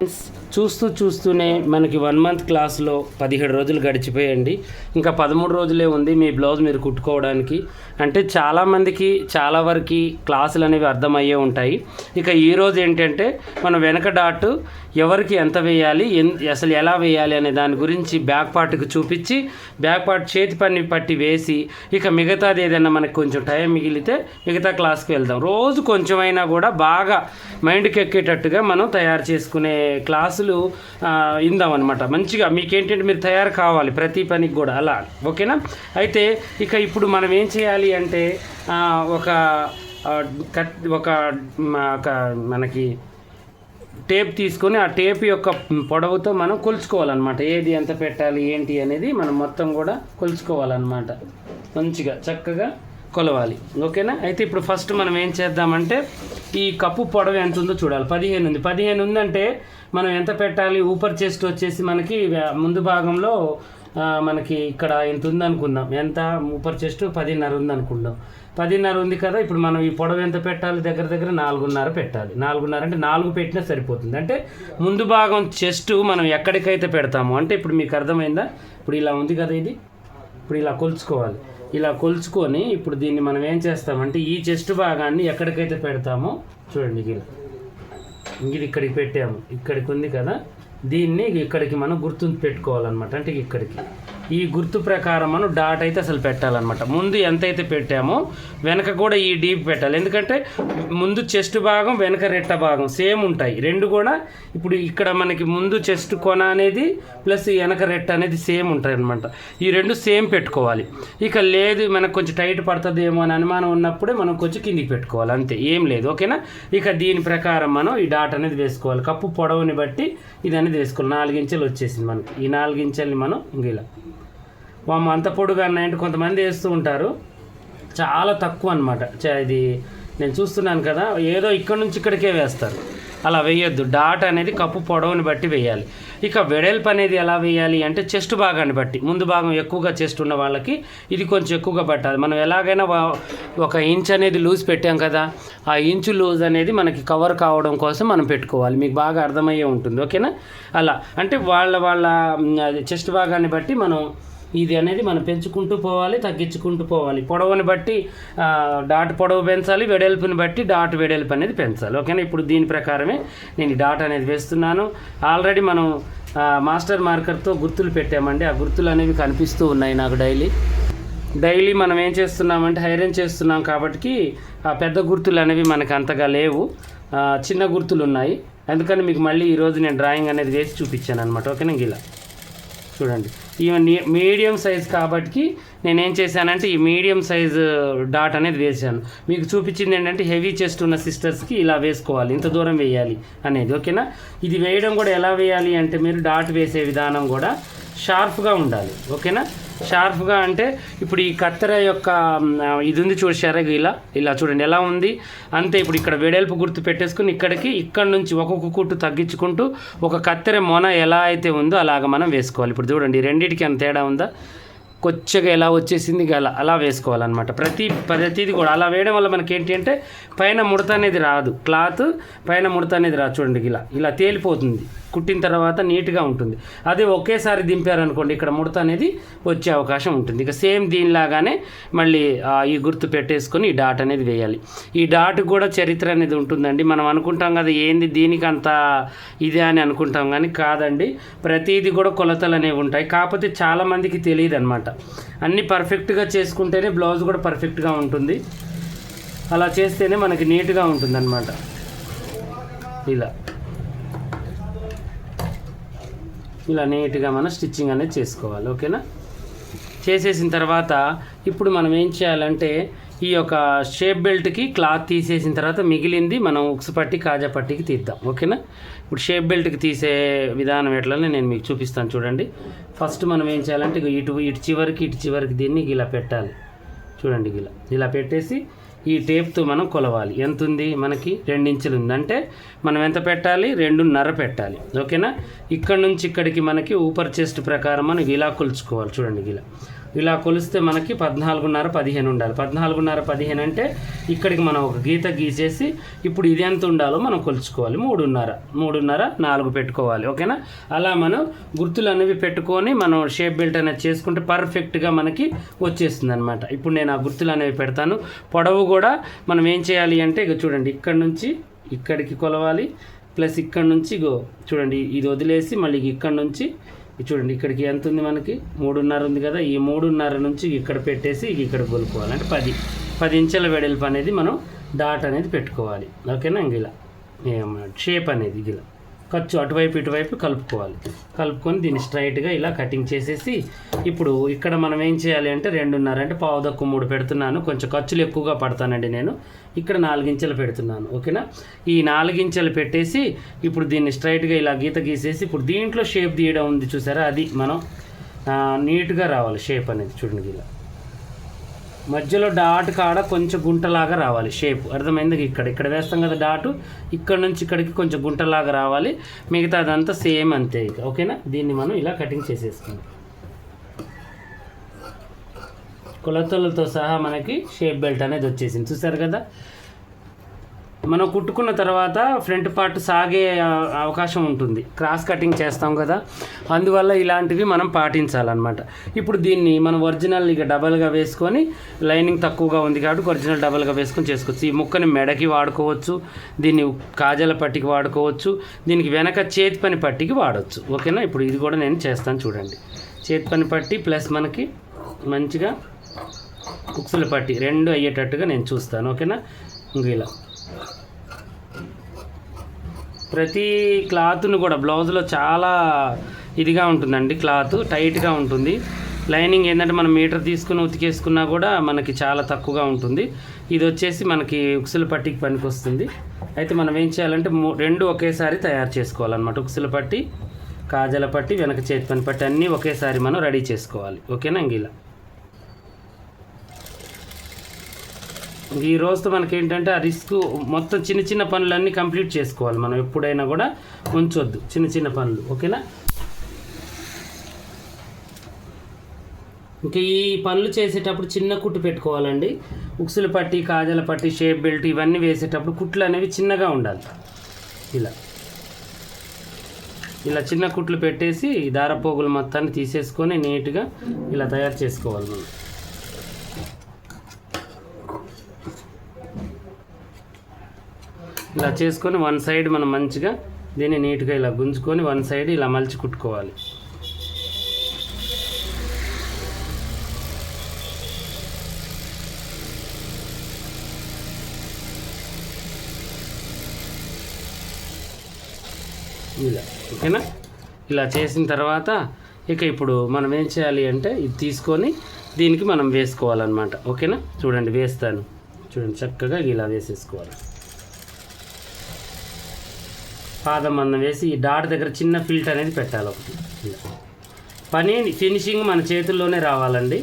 Friends, చూస్తూ చూస్తూనే మనకి వన్ మంత్ క్లాస్లో పదిహేడు రోజులు గడిచిపోయండి. ఇంకా పదమూడు రోజులే ఉంది మీ బ్లౌజ్ మీరు కుట్టుకోవడానికి. అంటే చాలామందికి చాలా వరకు క్లాసులు అనేవి అర్థమయ్యే ఉంటాయి. ఇక ఈరోజు ఏంటంటే మనం వెనక డాట్ ఎవరికి ఎంత వేయాలి ఎన్ అసలు ఎలా వేయాలి అనే దాని గురించి బ్యాక్ పార్ట్కి చూపించి బ్యాక్ పార్ట్ చేతి పని పట్టి వేసి ఇక మిగతాది ఏదైనా మనకు కొంచెం టైం మిగిలితే మిగతా క్లాస్కి వెళ్దాం. రోజు కొంచెమైనా కూడా బాగా మైండ్కి ఎక్కేటట్టుగా మనం తయారు చేసుకునే క్లాసులు ఇందాం అనమాట మంచిగా మీకేంటంటే మీరు తయారు కావాలి ప్రతి పనికి కూడా అలా. ఓకేనా? అయితే ఇక ఇప్పుడు మనం ఏం చేయాలి అంటే ఒక కట్ ఒక ఒక మనకి టేప్ తీసుకొని ఆ టేప్ యొక్క పొడవుతో మనం కొలుచుకోవాలన్నమాట. ఏది ఎంత పెట్టాలి ఏంటి అనేది మనం మొత్తం కూడా కొలుచుకోవాలన్నమాట. మంచిగా చక్కగా కొలవాలి. ఓకేనా? అయితే ఇప్పుడు ఫస్ట్ మనం ఏం చేద్దామంటే ఈ కప్పు పొడవు ఎంత ఉందో చూడాలి. పదిహేను ఉంది. పదిహేను ఉందంటే మనం ఎంత పెట్టాలి? ఊపర్ చెస్ట్ వచ్చేసి మనకి ముందు భాగంలో మనకి ఇక్కడ ఎంత ఉంది అనుకుందాం ఎంత? ఊపర్ చెస్ట్ పదిన్నర ఉంది అనుకుందాం పదిన్నర ఉంది కదా ఇప్పుడు మనం ఈ పొడవు ఎంత పెట్టాలి? దగ్గర దగ్గర నాలుగున్నర పెట్టాలి. నాలుగున్నర అంటే నాలుగు పెట్టినా సరిపోతుంది. అంటే ముందు భాగం చెస్ట్ మనం ఎక్కడికైతే పెడతామో అంటే ఇప్పుడు మీకు అర్థమైందా? ఇప్పుడు ఇలా ఉంది కదా ఇది. ఇప్పుడు ఇలా కొలుచుకోవాలి. ఇలా కొలుచుకొని ఇప్పుడు దీన్ని మనం ఏం చేస్తామంటే ఈ చెస్ట్ భాగాన్ని ఎక్కడికైతే పెడతామో చూడండి ఇలా ఇది ఇక్కడికి పెట్టాము. ఇక్కడికి ఉంది కదా. దీన్ని ఇక్కడికి మనం గుర్తు పెట్టుకోవాలన్నమాట. అంటే ఇక్కడికి. ఈ గుర్తు ప్రకారం మనం డాట్ అయితే అసలు పెట్టాలన్నమాట. ముందు ఎంతైతే పెట్టామో వెనక కూడా ఈ డీప్ పెట్టాలి. ఎందుకంటే ముందు చెస్ట్ భాగం వెనక రెట్ట భాగం సేమ్ ఉంటాయి. రెండు కూడా ఇప్పుడు ఇక్కడ మనకి ముందు చెస్ట్ కొన అనేది ప్లస్ ఈ వెనక రెట్ట అనేది సేమ్ ఉంటాయి అనమాట ఈ రెండు సేమ్ పెట్టుకోవాలి. ఇక లేదు మనకు కొంచెం టైట్ పడుతుందేమో అని అనుమానం ఉన్నప్పుడే మనం కొంచెం కిందికి పెట్టుకోవాలి. అంతే ఏం లేదు. ఓకేనా? ఇక దీని ప్రకారం మనం ఈ డాట్ అనేది వేసుకోవాలి. కప్పు పొడవుని బట్టి ఇది అనేది వేసుకోవాలి. నాలుగించెలు వచ్చేసింది మనకి. ఈ నాలుగించెల్ని మనం ఇంక ఇలా వామ్మ అంత పొడుగా అంటే కొంతమంది వేస్తూ ఉంటారు. చాలా తక్కువ అనమాట ఇది నేను చూస్తున్నాను కదా ఏదో ఇక్కడ నుంచి ఇక్కడికే వేస్తారు. అలా వేయొద్దు. డాట్ అనేది కప్పు పొడవుని బట్టి వేయాలి. ఇక వెడల్పు అనేది ఎలా వేయాలి అంటే చెస్ట్ భాగాన్ని బట్టి. ముందు భాగం ఎక్కువగా చెస్ట్ ఉన్న వాళ్ళకి ఇది కొంచెం ఎక్కువగా పట్టాలి. మనం ఎలాగైనా వా- ఒక ఇంచ్ అనేది లూజ్ పెట్టాం కదా ఆ ఇంచు లూజ్ అనేది మనకి కవర్ కావడం కోసం మనం పెట్టుకోవాలి. మీకు బాగా అర్థమయ్యే ఉంటుంది. ఓకేనా? అలా. అంటే వాళ్ళ వాళ్ళ చెస్ట్ భాగాన్ని బట్టి మనం ఇది అనేది మనం పెంచుకుంటూ పోవాలి తగ్గించుకుంటూ పోవాలి. పొడవుని బట్టి డాట్ పొడవు పెంచాలి వెడల్పుని బట్టి డాట్ వెడల్పు అనేది పెంచాలి. ఓకేనా? ఇప్పుడు దీని ప్రకారమే నేను డాట్ అనేది వేస్తున్నాను. ఆల్రెడీ మనం మాస్టర్ మార్కర్తో గుర్తులు పెట్టామండి. ఆ గుర్తులు అనేవి కనిపిస్తూ ఉన్నాయి నాకు డైలీ. డైలీ మనం ఏం చేస్తున్నామంటే హైరన్ చేస్తున్నాం కాబట్టి ఆ పెద్ద గుర్తులు అనేవి మనకు అంతగా లేవు. చిన్న గుర్తులు ఉన్నాయి. అందుకని మీకు మళ్ళీ ఈరోజు నేను డ్రాయింగ్ అనేది వేసి చూపించాను అనమాట ఓకేనా ఇలా చూడండి. ఈవెన్ మీడియం సైజ్ కాబట్టి నేనేం చేశానంటే ఈ మీడియం సైజ్ డాట్ అనేది వేసాను మీకు చూపించింది ఏంటంటే హెవీ చెస్ట్ ఉన్న సిస్టర్స్కి ఇలా వేసుకోవాలి. ఇంత దూరం వేయాలి అనేది ఓకేనా? ఇది వేయడం కూడా ఎలా వేయాలి అంటే మీరు డాట్ వేసే విధానం కూడా షార్ప్గా ఉండాలి ఓకేనా? షార్ప్గా అంటే ఇప్పుడు ఈ కత్తెర యొక్క ఇది ఉంది చూసారా ఇలా ఇలా చూడండి ఎలా ఉంది. అంతే ఇప్పుడు ఇక్కడ వెడల్పు గుర్తు పెట్టేసుకుని ఇక్కడికి ఇక్కడ నుంచి ఒక్కొక్క కుట్టు తగ్గించుకుంటూ ఒక కత్తెర మొన ఎలా అయితే ఉందో అలాగ మనం వేసుకోవాలి. ఇప్పుడు చూడండి రెండింటికి అంత తేడా ఉందా? కొచ్చగా ఎలా వచ్చేసింది అలా అలా వేసుకోవాలన్నమాట. ప్రతి ప్రతిది కూడా అలా వేయడం వల్ల మనకి ఏంటి అంటే పైన ముడత అనేది రాదు. క్లాత్ పైన ముడత అనేది రాదు. చూడండి ఇలా ఇలా తేలిపోతుంది. కుట్టిన తర్వాత నీట్గా ఉంటుంది. అదే ఒకేసారి దింపారనుకోండి ఇక్కడ ముడత అనేది వచ్చే అవకాశం ఉంటుంది. ఇక సేమ్ దీనిలాగానే మళ్ళీ ఈ గుర్తు పెట్టేసుకొని ఈ డాట్ అనేది వేయాలి. ఈ డాట్ కూడా చరిత్ర అనేది ఉంటుందండి. మనం అనుకుంటాం కదా ఏంది దీనికి అంత ఇదే అని అనుకుంటాం కానీ కాదండి. ప్రతిదీ కూడా కొలతలు అనేవి ఉంటాయి. కాకపోతే చాలామందికి తెలియదు అనమాట అన్నీ పర్ఫెక్ట్గా చేసుకుంటేనే బ్లౌజ్ కూడా పర్ఫెక్ట్గా ఉంటుంది. అలా చేస్తేనే మనకి నీట్గా ఉంటుంది ఇలా. ఇలా నీట్గా మనం స్టిచ్చింగ్ అనేది చేసుకోవాలి ఓకేనా? చేసేసిన తర్వాత ఇప్పుడు మనం ఏం చేయాలంటే ఈ యొక్క షేప్ బెల్ట్కి క్లాత్ తీసేసిన తర్వాత మిగిలింది మనం ఉక్స్ పట్టి కాజా పట్టికి తీద్దాం ఓకేనా? ఇప్పుడు షేప్ బెల్ట్కి తీసే విధానం ఎట్లనే నేను మీకు చూపిస్తాను చూడండి. ఫస్ట్ మనం ఏం చేయాలంటే ఇటు ఇటు చివరికి ఇటు చివరికి దీన్ని ఇలా పెట్టాలి. చూడండి ఇలా ఇలా పెట్టేసి ఈ టేప్తో మనం కొలవాలి. ఎంత ఉంది మనకి రెండించులు ఉంది అంటే మనం ఎంత పెట్టాలి? రెండున్నర పెట్టాలి. ఓకేనా? ఇక్కడ నుంచి ఇక్కడికి మనకి ఊపర్ చెస్ట్ ప్రకారం మనం ఇలా కొలుచుకోవాలి. చూడండి ఇలా ఇలా కొలిస్తే మనకి పద్నాలుగున్నర పదిహేను ఉండాలి. పద్నాలుగున్నర పదిహేను అంటే ఇక్కడికి మనం ఒక గీత గీసేసి ఇప్పుడు ఇది ఎంత ఉండాలో మనం కొలుచుకోవాలి. మూడున్నర. మూడున్నర నాలుగు పెట్టుకోవాలి. ఓకేనా? అలా మనం గుర్తులు అనేవి పెట్టుకొని మనం షేప్ బెల్ట్ అనేది చేసుకుంటే పర్ఫెక్ట్గా మనకి వచ్చేస్తుంది అనమాట ఇప్పుడు నేను ఆ గుర్తులు అనేవి పెడతాను. పొడవు కూడా మనం ఏం చేయాలి అంటే ఇక చూడండి ఇక్కడ నుంచి ఇక్కడికి కొలవాలి ప్లస్ ఇక్కడ నుంచి ఇగో చూడండి ఇది వదిలేసి మళ్ళీ ఇక్కడ నుంచి చూడండి ఇక్కడికి ఎంత ఉంది మనకి? మూడున్నర ఉంది కదా ఈ మూడున్నర నుంచి ఇక్కడ పెట్టేసి ఇక్కడ కొలుకోవాలి. అంటే పది. పది ఇంచుల వెడల్పు అనేది మనం డాట్ అనేది పెట్టుకోవాలి. ఓకేనా ఇంక ఇలా షేప్ అనేది ఇలా ఖర్చు అటువైపు ఇటువైపు కలుపుకోవాలి. కలుపుకొని దీన్ని స్ట్రైట్గా ఇలా కటింగ్ చేసేసి ఇప్పుడు ఇక్కడ మనం ఏం చేయాలి అంటే రెండున్నర అంటే పావు తక్కువ మూడు పెడుతున్నాను. కొంచెం ఖర్చులు ఎక్కువగా పడతానండి నేను. ఇక్కడ నాలుగించెలు పెడుతున్నాను ఓకేనా? ఈ నాలుగించెలు పెట్టేసి ఇప్పుడు దీన్ని స్ట్రైట్గా ఇలా గీత గీసేసి ఇప్పుడు దీంట్లో షేప్ తీయడం ఉంది చూసారా? అది మనం నీట్గా రావాలి షేప్ అనేది చూడండి ఇలా. మధ్యలో డాట్ కాడ కొంచెం గుంటలాగా రావాలి షేప్. అర్థమైంది? ఇక్కడ ఇక్కడ వేస్తాం కదా డాటు. ఇక్కడ నుంచి ఇక్కడికి కొంచెం గుంటలాగా రావాలి. మిగతా అదంతా సేమ్ అంతే ఇక. ఓకేనా? దీన్ని మనం ఇలా కటింగ్ చేసేసుకుందాం. కొలతలతో సహా మనకి షేప్ బెల్ట్ అనేది వచ్చేసింది. చూసారు కదా? మనం కుట్టుకున్న తర్వాత ఫ్రంట్ పార్ట్ సాగే అవకాశం ఉంటుంది. క్రాస్ కటింగ్ చేస్తాం కదా. అందువల్ల ఇలాంటివి మనం పాటించాలన్నమాట. ఇప్పుడు దీన్ని మనం ఒరిజినల్ ఇక డబల్గా వేసుకొని లైనింగ్ తక్కువగా ఉంది కాబట్టి ఒరిజినల్ డబల్గా వేసుకొని చేసుకోవచ్చు. ఈ ముక్కని మెడకి వాడుకోవచ్చు. దీన్ని కాజల పట్టికి వాడుకోవచ్చు. దీనికి వెనక చేతి పని పట్టికి వాడవచ్చు ఓకేనా? ఇప్పుడు ఇది కూడా నేను చేస్తాను చూడండి. చేతి పని పట్టి ప్లస్ మనకి మంచిగా కుక్సుల పట్టి రెండు అయ్యేటట్టుగా నేను చూస్తాను. ఓకేనా? ఇంక ఇలా. ప్రతి క్లాత్ను కూడా బ్లౌజ్లో చాలా ఇదిగా ఉంటుందండి క్లాత్ టైట్గా ఉంటుంది. లైనింగ్ ఏంటంటే మనం మీటర్ తీసుకుని ఉతికేసుకున్నా కూడా మనకి చాలా తక్కువగా ఉంటుంది. ఇది వచ్చేసి మనకి ఉక్సుల పట్టికి పనికి వస్తుంది అయితే మనం ఏం చేయాలంటే మూ- రెండు ఒకేసారి తయారు చేసుకోవాలన్నమాట. ఉక్సుల పట్టి కాజల పట్టి వెనక చేతి పని పట్టి అన్నీ ఒకేసారి మనం రెడీ చేసుకోవాలి. ఓకేనా ఇంక ఇలా ఈ రోజుతో మనకి ఏంటంటే ఆ రిస్క్ మొత్తం చిన్న చిన్న పనులన్నీ కంప్లీట్ చేసుకోవాలి మనం. ఎప్పుడైనా కూడా ఉంచొద్దు. చిన్న చిన్న పనులు. ఓకేనా? ఇంకా ఈ పనులు చేసేటప్పుడు చిన్న కుట్టు పెట్టుకోవాలండి. ఉక్సుల పట్టి కాజల పట్టి షేప్ బెల్ట్ ఇవన్నీ వేసేటప్పుడు కుట్లు అనేవి చిన్నగా ఉండాలి. ఇలా. ఇలా చిన్న కుట్లు పెట్టేసి దారపోగులు మొత్తాన్ని తీసేసుకొని నీట్గా ఇలా తయారు చేసుకోవాలి మనం. ఇలా చేసుకొని వన్ సైడ్ మనం మంచిగా దీన్ని నీట్గా ఇలా గుంజుకొని వన్ సైడ్ ఇలా మలిచి కుట్టుకోవాలి. ఇలా ఓకేనా? ఇలా చేసిన తర్వాత ఇక ఇప్పుడు మనం ఏం చేయాలి అంటే ఇది తీసుకొని దీనికి మనం వేసుకోవాలన్నమాట. ఓకేనా? చూడండి వేస్తాను. చూడండి చక్కగా ఇలా వేసేసుకోవాలి. పాదం మందం వేసి ఈ డాట్ దగ్గర చిన్న ఫిల్ట్ అనేది పెట్టాలి ఒకటి. పని ఫినిషింగ్ మన చేతుల్లోనే రావాలండి.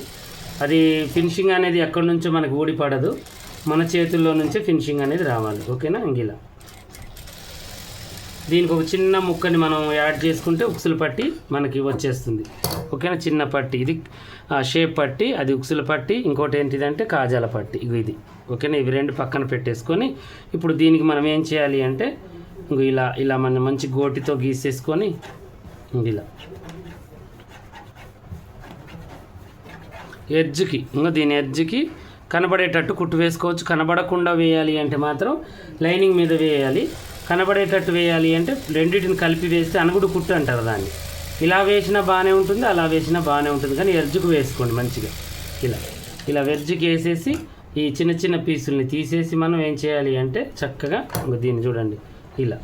అది ఫినిషింగ్ అనేది ఎక్కడి నుంచో మనకు ఊడిపడదు. మన చేతుల్లో నుంచే ఫినిషింగ్ అనేది రావాలి. ఓకేనా? ఇంక ఇలా దీనికి ఒక చిన్న ముక్కని మనం యాడ్ చేసుకుంటే ఉక్సులు పట్టి మనకి వచ్చేస్తుంది. ఓకేనా? చిన్న పట్టి. ఇది ఆ, షేప్ పట్టి అది ఉక్సుల పట్టి ఇంకోటి ఏంటిదంటే కాజాల పట్టి. ఇది. ఓకేనా? ఇవి రెండు పక్కన పెట్టేసుకొని ఇప్పుడు దీనికి మనం ఏం చేయాలి అంటే ఇలా ఇలా మన మంచి గోటితో గీసేసుకొని ఇంక ఇలా. ఎడ్జ్కి ఇంకా దీని ఎడ్జ్కి కనబడేటట్టు కుట్టు వేసుకోవచ్చు. కనబడకుండా వేయాలి అంటే మాత్రం లైనింగ్ మీద వేయాలి. కనబడేటట్టు వేయాలి అంటే రెండింటిని కలిపి వేస్తే అనుగుడు కుట్టు అంటారు దాన్ని. ఇలా వేసినా బాగానే ఉంటుంది అలా వేసినా బాగానే ఉంటుంది. కానీ ఎర్జుకు వేసుకోండి మంచిగా. ఇలా ఇలా వెర్జుకి వేసేసి ఈ చిన్న చిన్న పీసుల్ని తీసేసి మనం ఏం చేయాలి అంటే చక్కగా దీన్ని చూడండి. ఇలా.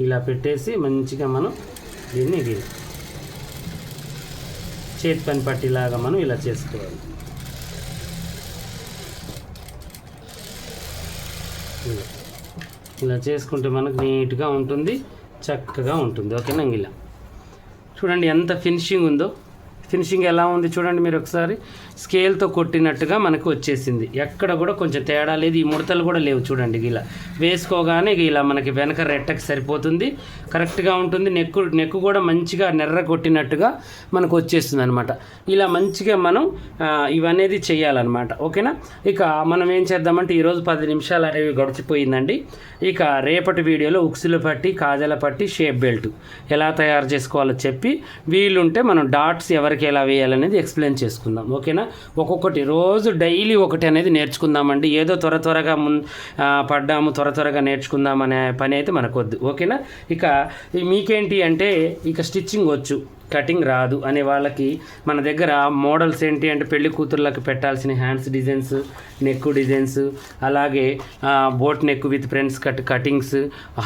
ఇలా పెట్టేసి మంచిగా మనం దీన్ని చేతి పని పట్టిలాగా మనం ఇలా చేసుకోవాలి. ఇలా. ఇలా చేసుకుంటే మనకు నీట్గా ఉంటుంది చక్కగా ఉంటుంది. ఓకేనా ఇలా చూడండి ఎంత ఫినిషింగ్ ఉందో. ఫినిషింగ్ ఎలా ఉంది చూడండి మీరు ఒకసారి. స్కేల్తో కొట్టినట్టుగా మనకు వచ్చేసింది. ఎక్కడ కూడా కొంచెం తేడా లేదు. ఈ ముడతలు కూడా లేవు చూడండి ఇలా వేసుకోగానే ఇలా మనకి వెనక రెట్టకి సరిపోతుంది. కరెక్ట్గా ఉంటుంది. నెక్కు నెక్కు కూడా మంచిగా నెర్ర కొట్టినట్టుగా మనకు వచ్చేస్తుంది అనమాట ఇలా మంచిగా మనం ఇవనేది చేయాలన్నమాట ఓకేనా? ఇక మనం ఏం చేద్దామంటే ఈరోజు పది నిమిషాలు అనేవి గడిచిపోయిందండి. ఇక రేపటి వీడియోలో ఉక్సులు పట్టి కాజల పట్టి షేప్ బెల్ట్ ఎలా తయారు చేసుకోవాలో చెప్పి వీలుంటే మనం డాట్స్ ఎవరికి ఎలా వేయాలనేది ఎక్స్ప్లెయిన్ చేసుకుందాం ఓకేనా? ఒక్కొక్కటి రోజు డైలీ ఒకటి అనేది నేర్చుకుందామండి. ఏదో త్వర త్వరగా మున్ పడ్డాము త్వర త్వరగా నేర్చుకుందాం అనే పని అయితే మనకొద్దు ఓకేనా? ఇక మీకేంటి అంటే ఇక స్టిచ్చింగ్ వచ్చు. కటింగ్ రాదు అనే వాళ్ళకి మన దగ్గర మోడల్స్ ఏంటి అంటే పెళ్ళి కూతుర్లకు పెట్టాల్సిన హ్యాండ్స్ డిజైన్స్ నెక్ డిజైన్స్ అలాగే boat neck with friends cut cuttings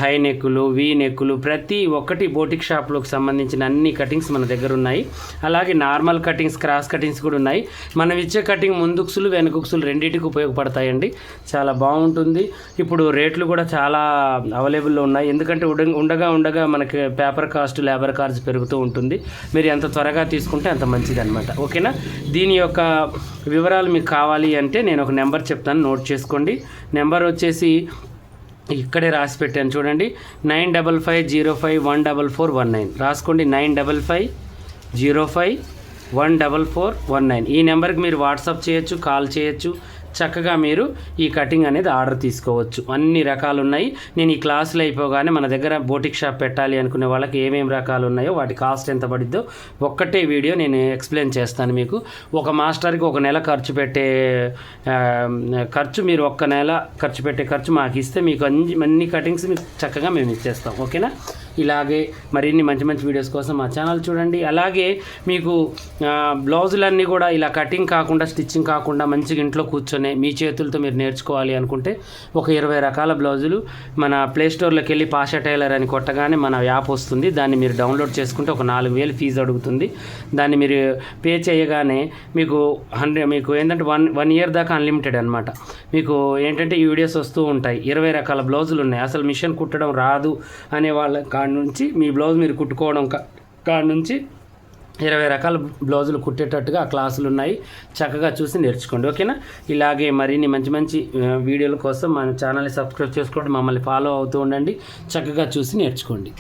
high నెక్కులు V నెక్కులు ప్రతి ఒక్కటి బోటిక్ షాప్లోకి సంబంధించిన అన్ని కటింగ్స్ మన దగ్గర ఉన్నాయి. అలాగే నార్మల్ కటింగ్స్ క్రాస్ కటింగ్స్ కూడా ఉన్నాయి. మనం ఇచ్చే కటింగ్ ముందుకుసులు వెనకుక్సులు రెండింటికి ఉపయోగపడతాయండి. చాలా బాగుంటుంది. ఇప్పుడు రేట్లు కూడా చాలా అవైలబుల్లో ఉన్నాయి. ఎందుకంటే ఉండగా ఉండగా మనకి పేపర్ కాస్ట్ లేబర్ కాస్ట్ పెరుగుతూ ఉంటుంది. మీరు ఎంత త్వరగా తీసుకుంటే అంత మంచిది అనమాట ఓకేనా? దీని యొక్క వివరాలు మీకు కావాలి అంటే నేను ఒక నెంబర్ చెప్తాను నోట్ చేసుకోండి. నెంబర్ వచ్చేసి ఇక్కడే రాసి పెట్టాను చూడండి. Nine double five zero five one double four one nine. రాసుకోండి nine double five zero five one double four one nine. ఈ నెంబర్కి మీరు వాట్సాప్ చేయొచ్చు కాల్ చేయొచ్చు. చక్కగా మీరు ఈ కటింగ్ అనేది ఆర్డర్ తీసుకోవచ్చు. అన్ని రకాలు ఉన్నాయి నేను ఈ క్లాసులు అయిపోగానే మన దగ్గర బోటిక్ షాప్ పెట్టాలి అనుకునే వాళ్ళకి ఏమేమి రకాలు ఉన్నాయో వాటి కాస్ట్ ఎంత పడిద్దో ఒక్కటే వీడియో నేను ఎక్స్ప్లెయిన్ చేస్తాను మీకు. ఒక మాస్టర్కి ఒక నెల ఖర్చు పెట్టే ఖర్చు మీరు ఒక్క నెల ఖర్చు పెట్టే ఖర్చు మాకు ఇస్తే మీకు అన్ని అన్ని కటింగ్స్ మీకు చక్కగా మేము ఇచ్చేస్తాం. ఓకేనా? ఇలాగే మరిన్ని మంచి మంచి వీడియోస్ కోసం మా ఛానల్ చూడండి. అలాగే మీకు బ్లౌజులన్నీ కూడా ఇలా కటింగ్ కాకుండా స్టిచ్చింగ్ కాకుండా మంచిగా ఇంట్లో కూర్చొని మీ చేతులతో మీరు నేర్చుకోవాలి అనుకుంటే ఒక ఇరవై రకాల బ్లౌజులు మన ప్లే స్టోర్లోకి వెళ్ళి పాషా టైలర్ అని కొట్టగానే మన యాప్ వస్తుంది. దాన్ని మీరు డౌన్లోడ్ చేసుకుంటే ఒక నాలుగు వేలు ఫీజు అడుగుతుంది. దాన్ని మీరు పే చేయగానే మీకు హండ్రెడ్ మీకు ఏంటంటే వన్ వన్ ఇయర్ దాకా అన్లిమిటెడ్ అనమాట మీకు ఏంటంటే ఈ వీడియోస్ వస్తూ ఉంటాయి. ఇరవై రకాల బ్లౌజులు ఉన్నాయి. అసలు మిషన్ కుట్టడం రాదు అనే వాళ్ళ కాడి నుంచి మీ బ్లౌజ్ మీరు కుట్టుకోవడం కాడి కాడ నుంచి ఇరవై రకాల బ్లౌజులు కుట్టేటట్టుగా ఆ క్లాసులు ఉన్నాయి చక్కగా చూసి నేర్చుకోండి. ఓకేనా? ఇలాగే మరిన్ని మంచి మంచి వీడియోల కోసం మన ఛానల్ని సబ్స్క్రైబ్ చేసుకోండి మమ్మల్ని ఫాలో అవుతూ ఉండండి. చక్కగా చూసి నేర్చుకోండి.